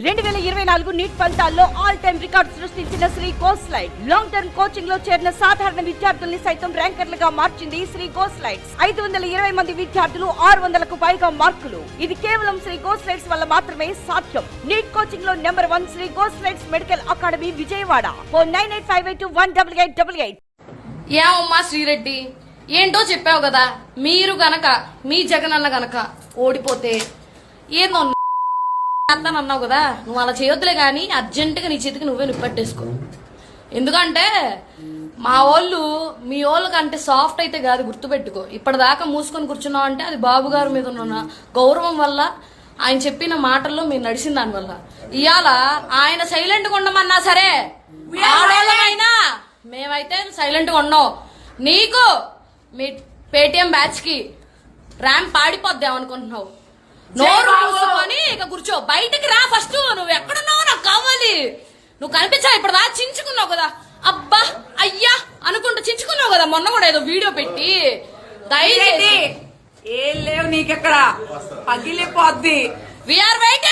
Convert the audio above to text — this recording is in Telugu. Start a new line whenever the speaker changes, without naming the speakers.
రెండు వేల ఇరవై నాలుగు నీట్ ఫలితాల్లో ఆల్ టైమ్ రికార్డ్ సృష్టించిన శ్రీ గోస్లైడ్ లాంగ్ టర్మ్ కోచింగ్లో చేరిన సాధారణ విద్యార్థుల్ని సైతం ర్యాంకర్లుగా మార్చింది శ్రీ గోస్లైడ్స్ ఐదు వందల ఇరవై మంది విద్యార్థులు ఆరు వందలకు పైగా మార్కులు. ఇది కేవలం శ్రీ గోస్లైడ్స్ వల్ల మాత్రమే సాధ్యం. నీట్ కోచింగ్లో number one Sri గోస్లైడ్స్ medical academy Vijayawada. Four nine eight five eight one double eight double eight.
ఏమమ్మా శ్రీరెడ్డి. ఏంటో చెప్పావు కదా? మీరు గనక మీ జగనన్న గనక ఓడిపోతే ఏందో అన్నావు కదా? నువ్వు అలా చేయొద్దులే కానీ అర్జెంటుగా నీ చేతికి నువ్వే నిప్పట్టేసుకో ఎందుకంటే మా వాళ్ళు మీ వాళ్ళ కంటే సాఫ్ట్ అయితే కాదు గుర్తుపెట్టుకో. ఇప్పటిదాకా మూసుకొని కూర్చున్నావు అంటే అది బాబు గారి మీద ఉన్న గౌరవం వల్ల ఆయన చెప్పిన మాటల్లో మీరు నడిచిన దాని వల్ల. ఇవాళ ఆయన సైలెంట్గా ఉండమన్నా సరే ఆడవాళ్ళమైనా మేమైతే సైలెంట్గా ఉన్నాం. నీకు మీ పేటిఎం బ్యాచ్కి ర్యాంప్ పాడిపోద్దాం అనుకుంటున్నావు. నోరు ఇక కూర్చో. బయటికి రా ఫస్ట్. నువ్వు ఎక్కడున్నావు నాకు కావాలి. నువ్వు కనిపించావు ఇప్పుడు దా చించుకున్నావు కదా. అబ్బా అయ్యా అనుకుంటూ చించుకున్నావు కదా. మొన్న కూడా ఏదో వీడియో పెట్టి. దయచేసి.
ఏం లేవు నీకెక్కడ. పగిలిపోద్ది.
VR waiting